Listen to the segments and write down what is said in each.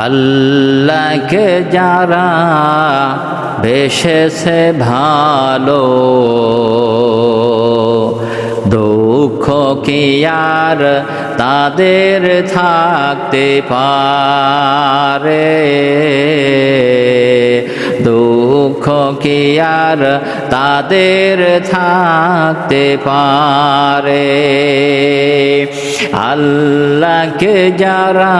আল্লাহকে যারা বেশেছে ভালো, দুঃখ কি আর তাদের থাকতে পারে? দুঃখ কি আর তাদের থাকতে পারে? আল্লাহকে যারা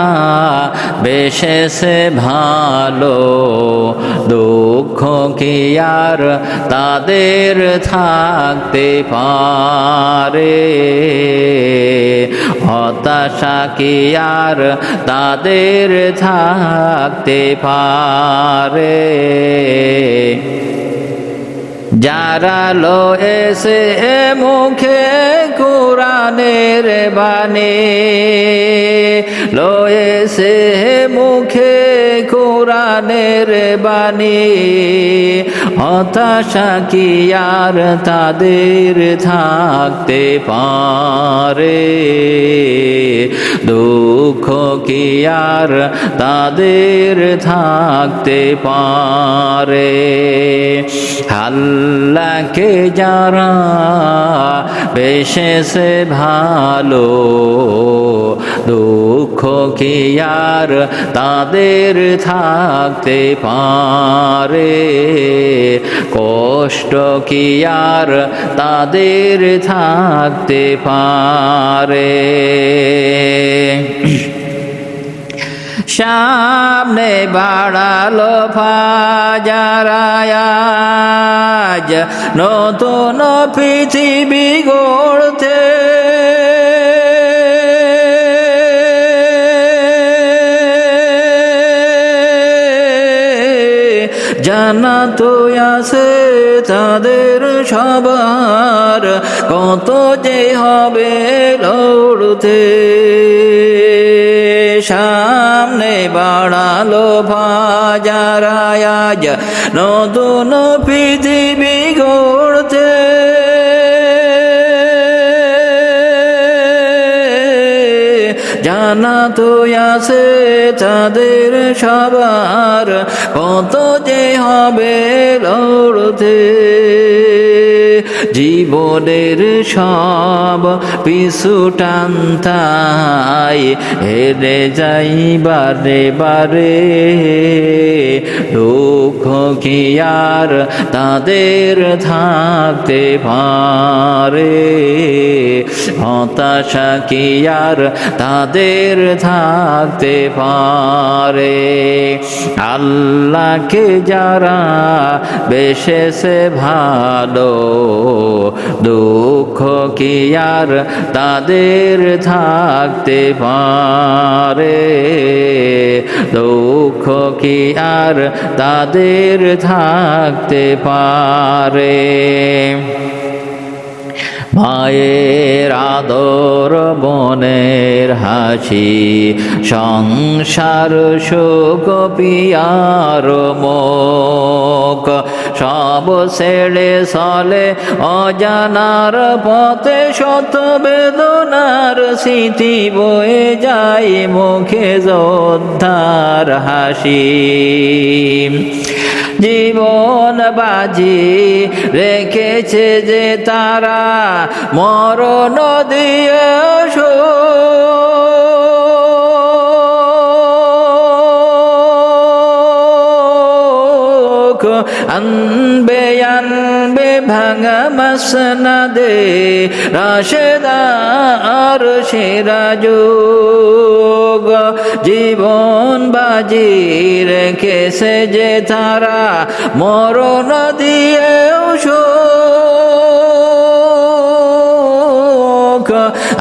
বেশেষে ভালো, দুঃখ কি আর তাদের থাকতে পারে? হতাশা কি আর তাদের থাকতে পারে? যারা লো এসে মুখে কোরআনের বাণী। লো এসে মুখে কোরআনের বাণী। হতাশা কি আর তাদের থাকতে পারে? দুঃখ কি আর তাদের থাকতে পারে? আল্লাহকে যারা বেশেষে ভালো, দুঃখ কি আর তাদের থাকতে পারে? কষ্ট কি আর তাদের থাকতে পারে? সামনে বাড়ালো ফাজারায়াজ নতুন পৃথিবী গড়তে। জানা তো আছে তাদের সবার কত যে হবে লড়তে। সামনে বাড়ালো ভাজারায়াজ। নতুন পৃথিবী গড়তে জানা তো আছে তাদের সবার কত যে হবে লড়তে। জীবনের সব পিছু টানতাই হেরে যাই বারে বারে দুঃখ কি আর তাদের থাকতে পারে? হতাশা কি আর তাদের থাকতে পারে? আল্লাহকে যারা বেশেষে ভালো, দুঃখ কি আর তাদের থাকতে পারে? দুঃখ কি আর তাদের থাকতে পারে? মায়ের আদর বনের হাসি, সংসার শোক পিয়ার মুখ সব ছেড়ে চলে অজানার পথে শত বেদনার স্মৃতি বয়ে যায় মুখে যোদ্ধার হাসি। জীবন বাজি রেখেছে যে তারা মরণ দিয়ে আনবে ভাঙা মাসনা দে রাশেদার সেরা যোগ। জীবন বাজি রেখেছে যে তারা, মরণ দিয়েও শোক।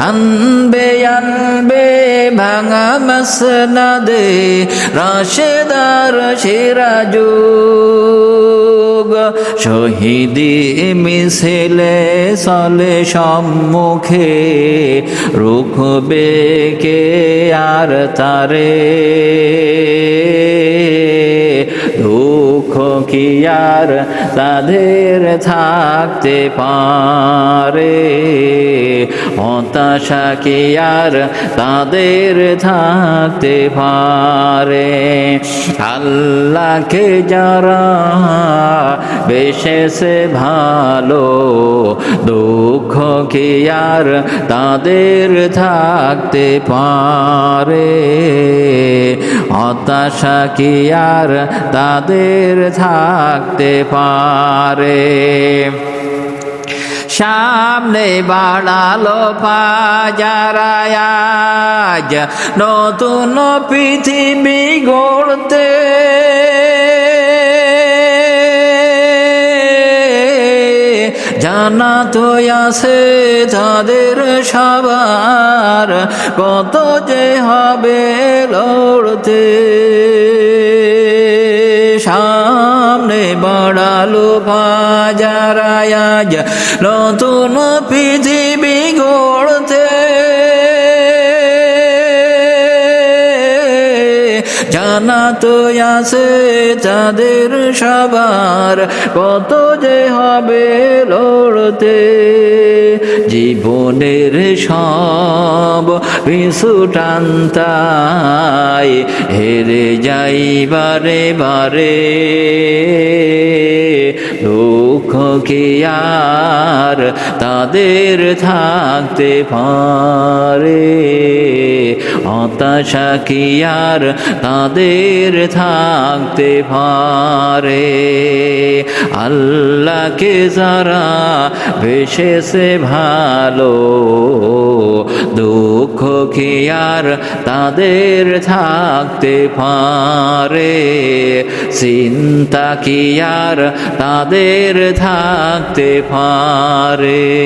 আনবে আনবে ভাঙা দে রাশেদার সেরা যুগ। শহীদি মিছিলে চলে সম্মুখে রুখবে কে আর তারে? দুঃখ কি আর তাদের থাকতে পারে? হতাশা কি আর তাদের থাকতে পারে? আল্লাহকে যারা বেশেষে ভালো, দুঃখ কি আর তাদের থাকতে পারে? হতাশা কি আর তাদের থাকতে পারে? সামনে বাড়ালো পাজারায় নতুন পৃথিবী গড়তে জানা তো আছে তাদের সবার, কত যে হবে লড়তে। সামনে বাড়ালো ভাজারায় নতুন পৃথিবী গড়তে। জানা আছে তাদের সবার কত যে হবে লড়তে, জীবনের সব পিছু হেরে যাই বারে বারে। দুঃখ কি আর তাদের থাকতে পারে। হতাশা কি আর তাদের থাকতে পারে? আল্লাহকে যারা বেশেষে ভালো দুঃখ কি আর তাদের থাকতে পারে? চিন্তা কি আর তাদের থাকতে পারে?